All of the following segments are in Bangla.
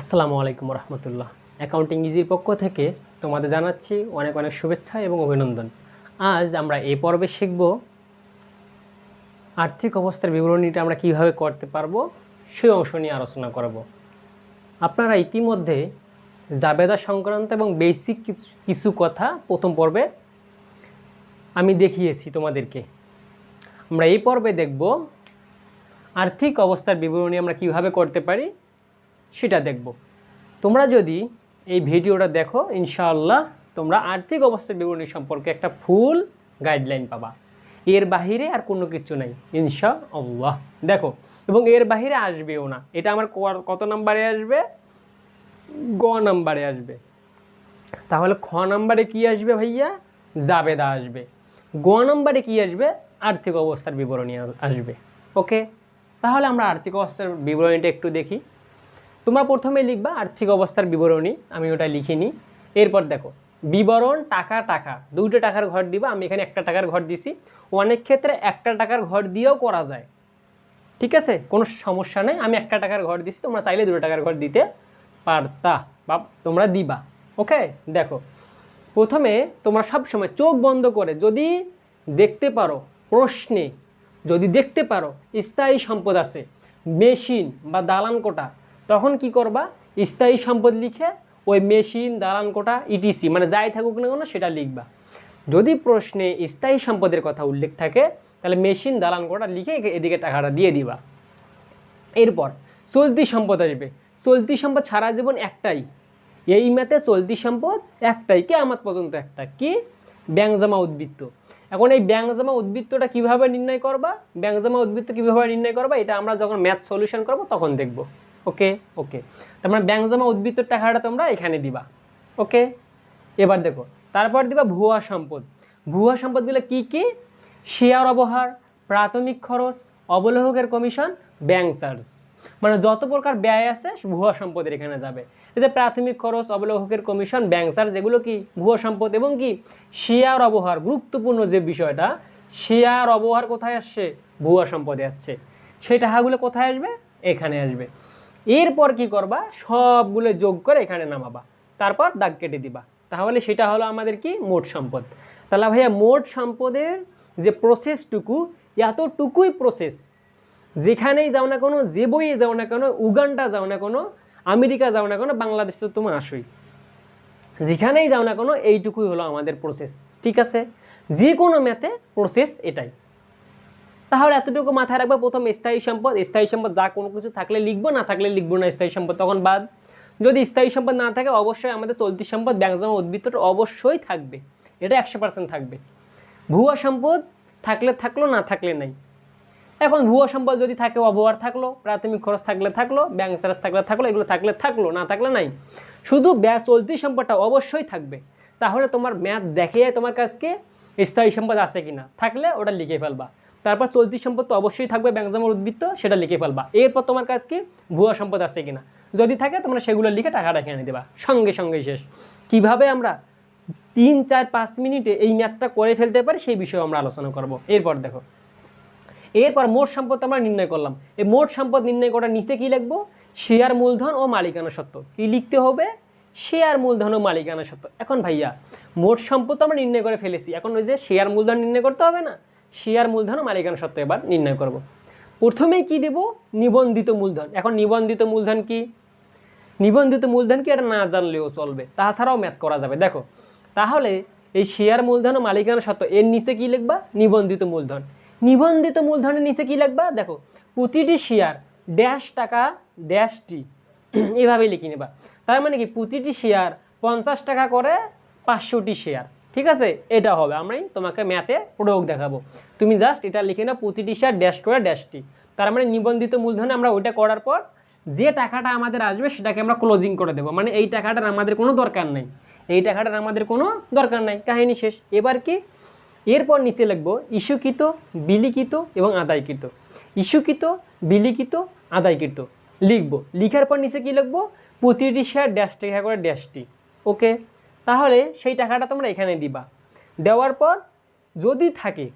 আসসালামু আলাইকুম রহমতুল্লাহ। অ্যাকাউন্টিং ইজির পক্ষ থেকে তোমাদের জানাচ্ছি অনেক অনেক শুভেচ্ছা এবং অভিনন্দন। আজ আমরা এই পর্বে শিখব আর্থিক অবস্থার বিবরণীটা আমরা কীভাবে করতে পারব সেই অংশ নিয়ে আলোচনা করব। আপনারা ইতিমধ্যে জাবেদা সংক্রান্ত এবং বেসিক কিছু কথা প্রথম পর্বে আমি দেখিয়েছি তোমাদেরকে। আমরা এই পর্বে দেখব আর্থিক অবস্থার বিবরণী আমরা কীভাবে করতে পারি সেটা দেখব। তোমরা যদি এই ভিডিওটা দেখো, ইনশাআল্লাহ তোমরা আর্থিক অবস্থার বিবরণী সম্পর্কে একটা ফুল গাইডলাইন পাবা। এর বাহিরে আর কোনো কিছু নাই ইনশা আল্লাহ দেখো, এবং এর বাহিরে আসবেও না। এটা আমার কত নাম্বারে আসবে? গ নাম্বারে আসবে। তাহলে খ নাম্বারে কি আসবে ভাইয়া? জাবেদা আসবে। গ নাম্বারে কি আসবে? আর্থিক অবস্থার বিবরণী আসবে। ওকে? তাহলে আমরা আর্থিক অবস্থার বিবরণীটা একটু দেখি। তোমরা প্রথমে লিখবা আর্থিক অবস্থার বিবরণী, আমি ওটা লিখিনি। এরপর দেখো, বিবরণ, টাকা টাকা, দুইটা টাকার ঘর দিবা, আমি এখানে একটা টাকার ঘর দিছি। অনেক ক্ষেত্রে একটা টাকার ঘর দিয়েও করা যায়। ঠিক আছে? কোনো সমস্যা নেই, আমি একটা টাকার ঘর দিছি, তোমরা চাইলে দুটো টাকার ঘর দিতে পারতা, বা তোমরা দিবা। ওকে? দেখো, প্রথমে তোমরা সব সময় চোখ বন্ধ করে যদি দেখতে পারো, প্রশ্নে যদি দেখতে পারো, স্থায়ী সম্পদ আছে, মেশিন বা দালান কোটা তখন কি করবা? স্থায়ী সম্পদ লিখে ওই মেশিন দালান কোটা ইটিসি মানে যাই থাকুক না কেন সেটা লিখবা। যদি প্রশ্নে স্থায়ী সম্পদের কথা উল্লেখ থাকে, তাহলে মেশিন দালান কোটা লিখে এদিকে টাকাটা দিয়ে দিবা। এরপর চলতি সম্পদ আসবে। চলতি সম্পদ সারা জীবন একটাই। এই ম্যাথে চলতি সম্পদ একটাই, কে আমার পর্যন্ত একটা? কি? ব্যাংক জমা উদ্বৃত্ত। এখন এই ব্যাংক জমা উদ্বৃত্তটা কীভাবে নির্ণয় করবা? ব্যাংক জমা উদ্বৃত্ত কীভাবে নির্ণয় করবা? এটা আমরা যখন ম্যাথ সলিউশন করব, তখন দেখব। ওকে ওকে তার মানে ব্যাংক জমা উদ্বৃত্তর টাকাটা তোমরা এখানে দিবা। ওকে এবার দেখো, তারপর দিবা ভুয়া সম্পদ। ভুয়া সম্পদগুলো কি কি? শেয়ার অবহার, প্রাথমিক খরচ, অবলোহকের কমিশন ব্যাংক চার্জ মানে যত প্রকার ব্যয় আছে, ভুয়া সম্পদের এখানে যাবে। এই যে প্রাথমিক খরচ, অবলোহকের কমিশন ব্যাংক চার্জ এগুলো কি? ভুয়া সম্পদ এবং কি? শেয়ার অবহার, গুরুত্বপূর্ণ যে বিষয়টা শেয়ার অবহার কোথায় আসছে? ভুয়া সম্পদে আসছে। সেই টাকাগুলো কোথায় আসবে? এখানে আসবে। এরপর কি করবা? সবগুলো যোগ করে এখানে নামাবা। তারপর দাগ কেটে দিবা। তাহলে সেটা হলো আমাদের কি? মোট সম্পদ। তাহলে ভাইয়া, মোট সম্পদের যে প্রসেসটুকু এতটুকুই প্রসেস যেখানেই যাও না কোনো, যে বইয়ে যাও না কেন, উগান্ডা যাও না কোনো, আমেরিকা যাও না কোনো, বাংলাদেশ তো তুমি আসোই। যেখানেই যাও না কোনো, এইটুকুই হলো আমাদের প্রসেস ঠিক আছে? যে কোনো ম্যাথে প্রসেস এটাই। তাহলে এতটুকু মাথায় রাখব, প্রথম স্থায়ী সম্পদ। স্থায়ী সম্পদ যা কোনো কিছু থাকলে লিখব, না থাকলে লিখব না স্থায়ী সম্পদ, তখন বাদ। যদি স্থায়ী সম্পদ না থাকে, অবশ্যই আমাদের চলতি সম্পদ, ব্যাংক জমা, উদ্বৃত্তটা অবশ্যই থাকবে। এটা একশো পার্সেন্ট থাকবে। ভুয়া সম্পদ থাকলে থাকল, না থাকলে নাই। এখন ভুয়া সম্পদ যদি থাকে অবহার থাকল, প্রাথমিক খরচ থাকলে থাকল, ব্যাংক চার্জ থাকলে থাকল, এগুলো থাকলে থাকল, না থাকলে নাই। শুধু চলতি সম্পদটা অবশ্যই থাকবে। তাহলে তোমার ম্যাথ দেখে তোমার কাছকে স্থায়ী সম্পদ আছে কিনা, থাকলে ওটা লিখে ফেলবা। তারপর চলতি সম্পদ তো অবশ্যই থাকবে ব্যাংক জমার উদ্বৃত্ত, সেটা লিখে ফেলবা। এরপর তোমার কাছে কি? ভুয়া সম্পদ আছে কিনা? যদি থাকে, তোমরা সেগুলো লিখে টাকাটা এনে দেবা। সঙ্গে সঙ্গে শেষ। কীভাবে আমরা তিন, চার, পাঁচ মিনিটে এই ম্যাথটা করে ফেলতে পারি, সেই বিষয়ে আমরা আলোচনা করব। এরপর দেখো। এরপর মোট সম্পদ আমরা নির্ণয় করলাম। এই মোট সম্পদ নির্ণয় করার নিচে কি লিখব? শেয়ার মূলধন ও মালিকানা সত্ত্ব। কি লিখতে হবে? শেয়ার মূলধন ও মালিকানা সত্ত্ব। এখন ভাইয়া, মোট সম্পদ আমরা নির্ণয় করে ফেলেছি। এখন ওই যে শেয়ার মূলধন নির্ণয় করতে হবে না? শেয়ার মূলধন ও মালিকানা সত্ত্ব এবার নির্ণয় করব। প্রথমেই কি দেব? নিবন্ধিত মূলধন। এখন নিবন্ধিত মূলধন কি? নিবন্ধিত মূলধন কি? এটা না জানলেও চলবে। তাছাড়াও ম্যাথ করা যাবে। দেখো, তাহলে এই শেয়ার মূলধন ও মালিকানা সত্ত্ব এর নিচে কি লিখবা? নিবন্ধিত মূলধন। নিবন্ধিত মূলধনের নিচে কি লিখবা? দেখো, প্রতিটি শেয়ার ড্যাশ টাকা ড্যাশ টি এভাবেই লিখে নেবা। তার মানে কি? প্রতিটি শেয়ার পঞ্চাশ টাকা করে পাঁচশোটি শেয়ার। ঠিক আছে? এটা হবে। আমি তোমাকে ম্যাথে প্রয়োগ দেখাবো। তুমি জাস্ট এটা লিখে নাও প্রতিটি শেয়ার ড্যাশ করে ড্যাশটি তার মানে নিবন্ধিত মূলধনে আমরা ওইটা করার পর যে টাকাটা আমাদের আসবে সেটাকে আমরা ক্লোজিং করে দেবো। মানে এই টাকাটার আমাদের কোনো দরকার নেই। এই টাকাটার আমাদের কোনো দরকার নাই। কাহিনী শেষ। এবার কি? এরপর নিচে লিখব, ইস্যুকৃত, বিলিখিত এবং আদায়কৃত। ইস্যুকৃত, বিলিখিত, আদায়কৃত। লিখব। লিখার পর নিচে কি লিখব? প্রতিটি শেয়ার ড্যাশ টাকা করে ড্যাশটি ওকে তাহলে সেই টাকাটা তোমরা এখানে দিবা। দেওয়ার পর যদি থাকে,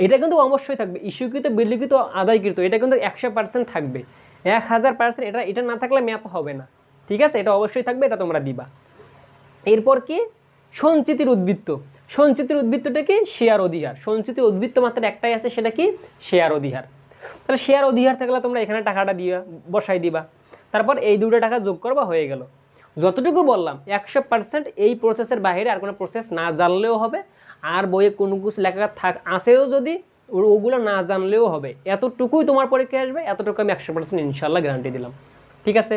এটা কিন্তু অবশ্যই থাকবে। ইস্যুকৃত বিলিখিত আদায়কৃত, এটা কিন্তু একশো পার্সেন্ট থাকবে। এক হাজার পার্সেন্ট এটা এটা না থাকলে ম্যাথ হবে না। ঠিক আছে? এটা অবশ্যই থাকবে, এটা তোমরা দিবা। এরপর কি? সঞ্চিতির উদ্বৃত্ত। সঞ্চিতির উদ্বৃত্তটা কি? শেয়ার অধিহার। সঞ্চিতির উদ্বৃত্ত মাত্র একটাই আছে, সেটা কি? শেয়ার অধিহার। তাহলে শেয়ার অধিহার থাকলে তোমরা এখানে টাকাটা দিবা বসাই দিবা। তারপর এই দুটো টাকা যোগ করবা, হয়ে গেল। যতটুকু বললাম, একশো পার্সেন্ট এই প্রসেসের বাইরে আর কোনো প্রসেস না জানলেও হবে। আর বইয়ে কোনো কিছু লেখা থাক আসেও যদি ওগুলো না জানলেও হবে। এতটুকুই তোমার পরীক্ষায় আসবে, এতটুকু আমি একশো পার্সেন্ট ইনশাল্লাহ গ্যারান্টি দিলাম। ঠিক আছে?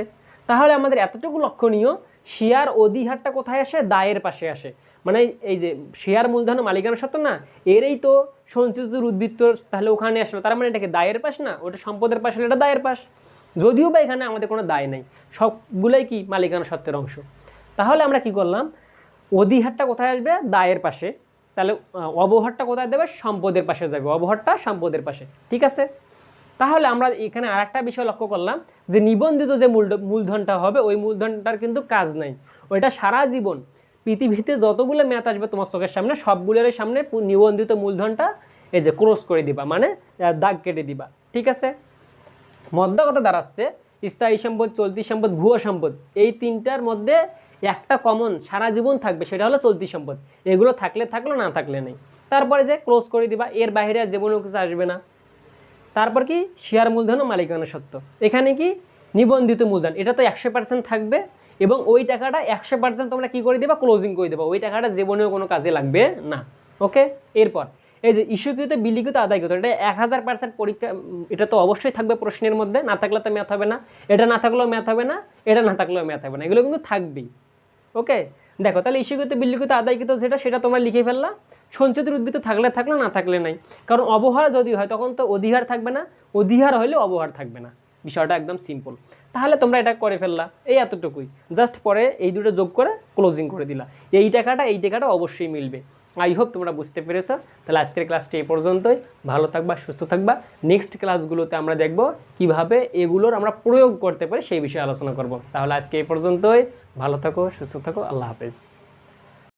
তাহলে আমাদের এতটুকু লক্ষণীয়, শেয়ার অধিহারটা কোথায় আসে? দায়ের পাশে আসে। মানে এই যে শেয়ার মূলধন মালিকানা সত্ত্ব না, এরই তো সঞ্চিত উদ্বৃত্ত তাহলে ওখানে আসলো। তার মানে এটাকে দায়ের পাশ না? ওটা সম্পদের পাশ হলে এটা দায়ের পাশ। যদিও বা এখানে আমাদের কোনো দায় নেই, সবগুলোই কি মালিকানা সত্ত্বের অংশ। তাহলে আমরা কি করলাম? অধিহারটা কোথায় আসবে? দায়ের পাশে। তাহলে অবহারটা কোথায় দেবে? সম্পদের পাশে যাবে। অবহারটা সম্পদের পাশে। ঠিক আছে? তাহলে আমরা এখানে আরেকটা বিষয় লক্ষ্য করলাম, যে নিবন্ধিত যে মূল, মূলধনটা হবে, ওই মূলধনটার কিন্তু কাজ নাই। ওইটা সারা জীবন পৃথিবীতে যতগুলো ম্যাথ আসবে তোমার চোখের সামনে সবগুলোর সামনে নিবন্ধিত মূলধনটা এই যে ক্রস করে দিবা। মানে দাগ কেটে দিবা। ঠিক আছে? মধ্যা কথা দাঁড়াচ্ছে, স্থায়ী সম্পদ, চলতি সম্পদ, ভুয়া সম্পদ, এই তিনটার মধ্যে একটা কমন সারা জীবন থাকবে, সেটা হলো চলতি সম্পদ। এগুলো থাকলে থাকল, না থাকলে নেই। তারপরে যে ক্লোজ করে দিবা, এর বাইরে আর জীবনেও কিছু আসবে না। তারপর কি? শেয়ার মূলধন ও মালিকানা সত্ত্ব। এখানে কি? নিবন্ধিত মূলধন। এটা তো একশো পার্সেন্ট থাকবে এবং ওই টাকাটা একশো পার্সেন্ট তোমরা কী করে দেবা? ক্লোজিং করে দেবা। ওই টাকাটা জীবনেও কোনো কাজে লাগবে না। ওকে এরপর এই যে ইস্যুকৃত বিলিকৃত আদায়কৃত এটা এক হাজার পার্সেন্ট পরীক্ষা, এটা তো অবশ্যই থাকবে প্রশ্নের মধ্যে, না থাকলে তো ম্যাথ হবে না, এটা না থাকলেও ম্যাথ হবে না, এটা না থাকলেও ম্যাথ হবে না, এগুলো কিন্তু থাকবেই ওকে দেখো, তাহলে ইস্যুকৃত বিল্লিকৃত আদায়কৃত সেটা সেটা তোমরা লিখে ফেললা, সঞ্চিত উদ্বৃত্ত থাকলে থাকল, না থাকলে নাই, কারণ অবহার যদি হয়, তখন তো অধিহার থাকবে না, অধিহার হলে অবহার থাকবে না, বিষয়টা একদম সিম্পল তাহলে তোমরা এটা করে ফেললা, এই এতটুকুই জাস্ট পরে এই দুটো যোগ করে ক্লোজিং করে দিলা, এই টাকাটা এই টাকাটা অবশ্যই মিলবে আই হোপ তোমরা বুঝতে পেরেছ। তাহলে আজকের ক্লাসটি এই পর্যন্তই। ভালো থাকবা, সুস্থ থাকবা। নেক্সট ক্লাসগুলোতে আমরা দেখব কীভাবে এগুলোর আমরা প্রয়োগ করতে পারি, সেই বিষয়ে আলোচনা করব। তাহলে আজকে এই পর্যন্তই। ভালো থাকো, সুস্থ থাকো। আল্লাহ হাফেজ।